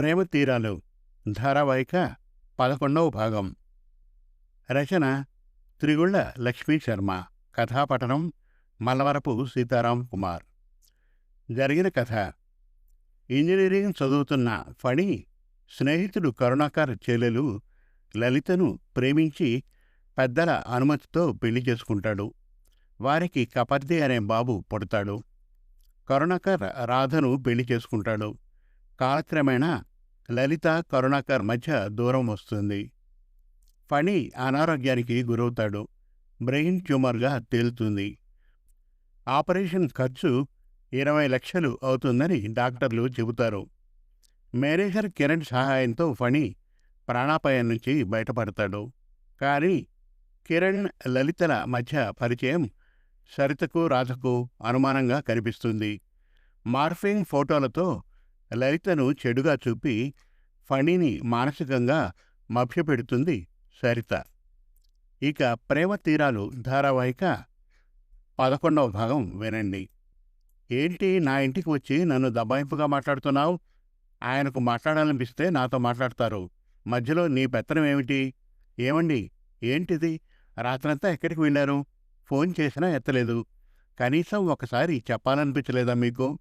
ప్రేమ తీరాలు. ధారావాహిక పదకొండవ భాగం. రచన త్రిగుళ్ళ లక్ష్మీ శర్మ. కథాపఠనం మల్లవరపు సీతారాం కుమార్. జరిగిన కథ. ఇంజనీరింగ్ చదువుతున్న ఫణి స్నేహితుడు కరుణాకర్ చెల్లెలు లలితను ప్రేమించి పెద్దల అనుమతితో పెళ్ళి చేసుకుంటాడు. వారికి కపర్ది అనే బాబు పుడతాడు. కరుణాకర్ రాధను పెళ్ళి చేసుకుంటాడు. కాలక్రమేణా లలిత కరుణాకర్ మధ్య దూరం వస్తుంది. ఫణి అనారోగ్యానికి గురవుతాడు. బ్రెయిన్ ట్యూమర్గా తేలుతుంది. ఆపరేషన్ ఖర్చు ఇరవై లక్షలు అవుతుందని డాక్టర్లు చెబుతారు. మేనేజర్ కిరణ్ సహాయంతో ఫణి ప్రాణాపాయం నుంచి బయటపడతాడు. కానీ కిరణ్ లలితల మధ్య పరిచయం సరితకు రాధకు అనుమానంగా కనిపిస్తుంది. మార్ఫింగ్ ఫోటోలతో లలితను చెడుగా చూపి ఫణిని మానసికంగా మభ్యపెడుతుంది సరిత. ఇక ప్రేమ తీరాలు ధారావాహిక పదకొండవ భాగం వినండి. ఏంటి నా ఇంటికి వచ్చి నన్ను దబాయింపుగా మాట్లాడుతున్నావు? ఆయనకు మాట్లాడాలనిపిస్తే నాతో మాట్లాడతారు. మధ్యలో నీ పెత్తనం ఏమిటి? ఏమండి? ఏంటిది? రాత్రంతా ఎక్కడికి వెళ్ళారు? ఫోన్ చేసినా ఎత్తలేదు. కనీసం ఒకసారి చెప్పాలనిపించలేదా మీకు?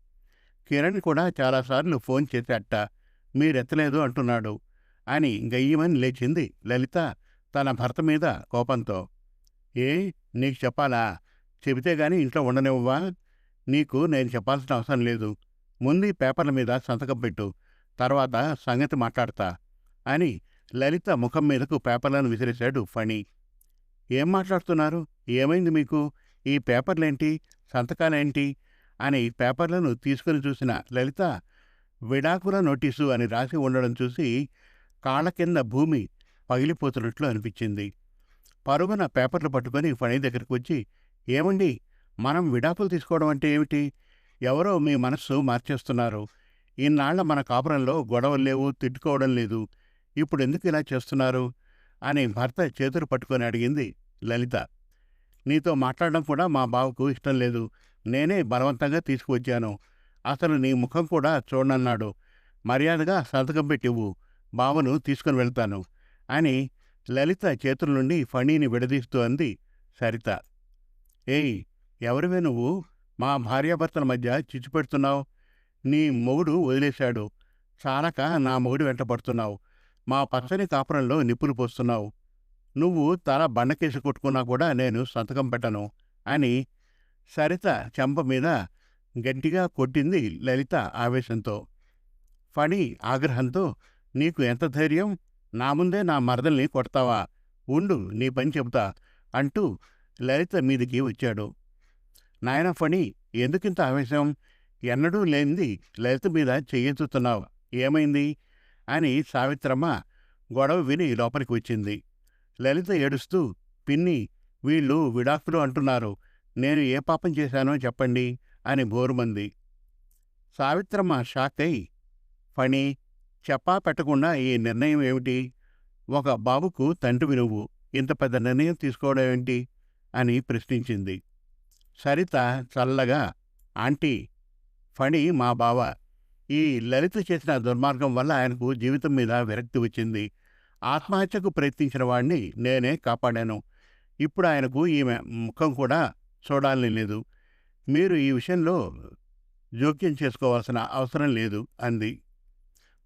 కిరణ్ కూడా చాలాసార్లు ఫోన్ చేసేట మీరెత్తలేదు అంటున్నాడు అని గయ్యమని లేచింది లలిత తన భర్త మీద కోపంతో. ఏ నీకు చెప్పాలా? చెబితే గాని ఇంట్లో ఉండనివ్వవా? నీకు నేను చెప్పాల్సిన అవసరం లేదు. ముందు పేపర్ల మీద సంతకం పెట్టు. తర్వాత సంగతి మాట్లాడతా అని లలిత ముఖం మీదకు పేపర్లను విసిరేశాడు ఫణి. ఏం మాట్లాడుతున్నారు? ఏమైంది మీకు? ఈ పేపర్లేంటి? సంతకాలేంటి? అని పేపర్లను తీసుకుని చూసిన లలిత విడాకుల నోటీసు అని రాసి ఉండడం చూసి కాళ్ళ కింద భూమి పగిలిపోతున్నట్లు అనిపించింది. పరుగున పేపర్లు పట్టుకొని ఫణి దగ్గరికి వచ్చి ఏమండి మనం విడాకులు తీసుకోవడం అంటే ఏమిటి? ఎవరో మీ మనస్సు మార్చేస్తున్నారు. ఇన్నాళ్ళ మన కాపురంలో గొడవలు లేవు తిట్టుకోవడం లేదు. ఇప్పుడు ఎందుకు ఇలా చేస్తున్నారు? అని భర్త చేతులు పట్టుకొని అడిగింది లలిత. నీతో మాట్లాడడం కూడా మా బావకు ఇష్టం లేదు. నేనే బలవంతంగా తీసుకువచ్చాను. అసలు నీ ముఖం కూడా చూడనన్నాడు. మర్యాదగా సంతకం పెట్టివ్వు. బావను తీసుకుని వెళ్తాను. అని లలిత చేతుల నుండి ఫణీని విడదీస్తూ అంది సరిత. ఏయ్ ఎవరివే నువ్వు? మా భార్యాభర్తల మధ్య చిచ్చు పెడుతున్నావు. నీ మొగుడు వదిలేశాడు. చాలక నా మొగుడు వెంట పడుతున్నావు. మా పచ్చని కాపురంలో నిప్పులు పోస్తున్నావు. నువ్వు తల బండకేసి కొట్టుకున్నా కూడా నేను సంతకం పెట్టను అని సరిత చెంప మీద గట్టిగా కొట్టింది లలిత ఆవేశంతో. ఫణి ఆగ్రహంతో నీకు ఎంత ధైర్యం? నా ముందే నా మరదల్ని కొడతావా? ఉండు నీ పని చెబుతా అంటూ లలిత మీదికి వచ్చాడు. నాయన ఫణి ఎందుకింత ఆవేశం? ఎన్నడూ లేనిది లలిత మీద చెయ్యెత్తుతున్నావు ఏమైంది? అని సావిత్రమ్మ గొడవ విని లోపలికి వచ్చింది. లలిత ఏడుస్తూ పిన్ని వీళ్ళు విడాకులు అంటున్నారు. నేను ఏ పాపం చేశానో చెప్పండి అని బోరుమంది. సావిత్రమ్మ షాక్ అయి ఫణి చెప్పా పెట్టకుండా ఈ నిర్ణయం ఏమిటి? ఒక బాబుకు తండ్రివి నువ్వు ఇంత పెద్ద నిర్ణయం తీసుకోవడం ఏంటి అని ప్రశ్నించింది. సరిత చల్లగా ఆంటీ ఫణి మా బావ ఈ లలిత చేసిన దుర్మార్గం వల్ల ఆయనకు జీవితం మీద విరక్తి వచ్చింది. ఆత్మహత్యకు ప్రయత్నించిన వాడిని నేనే కాపాడాను. ఇప్పుడు ఆయనకు ఈమె ముఖం కూడా చూడాలని లేదు. మీరు ఈ విషయంలో జోక్యం చేసుకోవాల్సిన అవసరం లేదు అంది.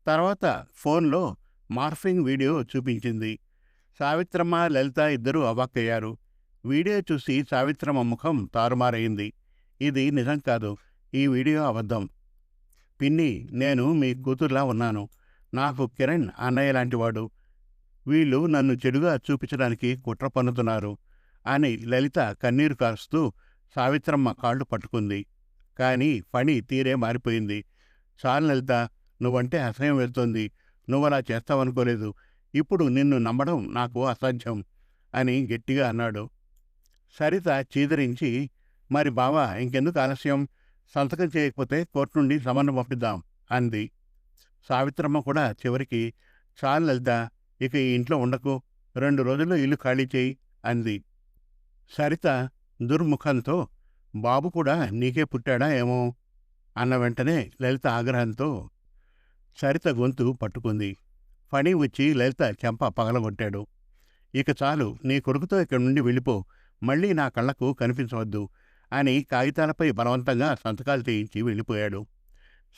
తర్వాత ఫోన్లో మార్ఫింగ్ వీడియో చూపించింది. సావిత్రమ్మ లలిత ఇద్దరూ అవాక్కయ్యారు. వీడియో చూసి సావిత్రమ్మ ముఖం తారుమారైంది. ఇది నిజం కాదు. ఈ వీడియో అబద్ధం. పిన్ని నేను మీ కూతుర్లా ఉన్నాను. నాకు కిరణ్ అన్నయ్య లాంటివాడు. వీళ్ళు నన్ను చెడుగా చూపించడానికి కుట్ర పన్నుతున్నారు. అని లలిత కన్నీరు కారుస్తూ సావిత్రమ్మ కాళ్ళు పట్టుకుంది. కానీ ఫణి తీరే మారిపోయింది. చాలు లలిత నువ్వంటే అసహ్యం వెళ్తోంది నువ్వలా చేస్తావనుకోలేదు. ఇప్పుడు నిన్ను నమ్మడం నాకు అసాధ్యం అని గట్టిగా అన్నాడు. సరిత చీదరించి మరి బావా ఇంకెందుకు ఆలస్యం? సంతకం చేయకపోతే కోర్టు నుండి సమన్ను పంపిద్దాం అంది. సావిత్రమ్మ కూడా చివరికి చాలు లలిత ఇక ఈ ఇంట్లో ఉండకు. రెండు రోజుల్లో ఇల్లు ఖాళీ చేయి అంది. సరిత దుర్ముఖంతో బాబు కూడా నీకే పుట్టాడా ఏమో? అన్న వెంటనే లలిత ఆగ్రహంతో సరిత గొంతు పట్టుకుంది. ఫణి వచ్చి లలిత చెంప పగలగొట్టాడు. ఇక చాలు నీ కొడుకుతో ఇక్కడి నుండి వెళ్ళిపో. మళ్ళీ నా కళ్ళకు కనిపించవద్దు అని కాగితాలపై బలవంతంగా సంతకాలు చేయించి వెళ్ళిపోయాడు.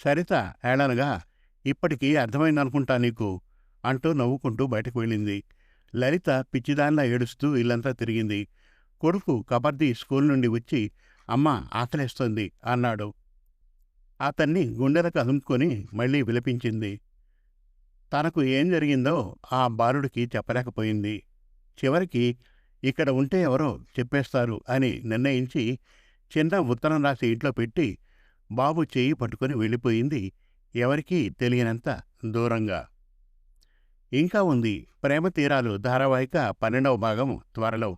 సరిత ఏళనగా ఇప్పటికీ అర్థమైందనుకుంటా నీకు అంటూ నవ్వుకుంటూ బయటకు వెళ్ళింది. లలిత పిచ్చిదాన్న ఏడుస్తూ ఇల్లంతా తిరిగింది. కొడుకు కబడ్డీ స్కూల్ నుండి వచ్చి అమ్మ ఆకలేస్తుంది అన్నాడు. అతన్ని గుండెలకు అదుముకొని మళ్ళీ విలపించింది. తనకు ఏం జరిగిందో ఆ బాలుడికి చెప్పలేకపోయింది. చివరికి ఇక్కడ ఉంటే ఎవరో చెప్పేస్తారు అని నిర్ణయించి చిన్న ఉత్తరం రాసి ఇంట్లో పెట్టి బాబు చేయి పట్టుకొని వెళ్ళిపోయింది ఎవరికీ తెలియనంత దూరంగా. ఇంకా ఉంది. ప్రేమ తీరాలు ధారావాహిక పన్నెండవ భాగం త్వరలో.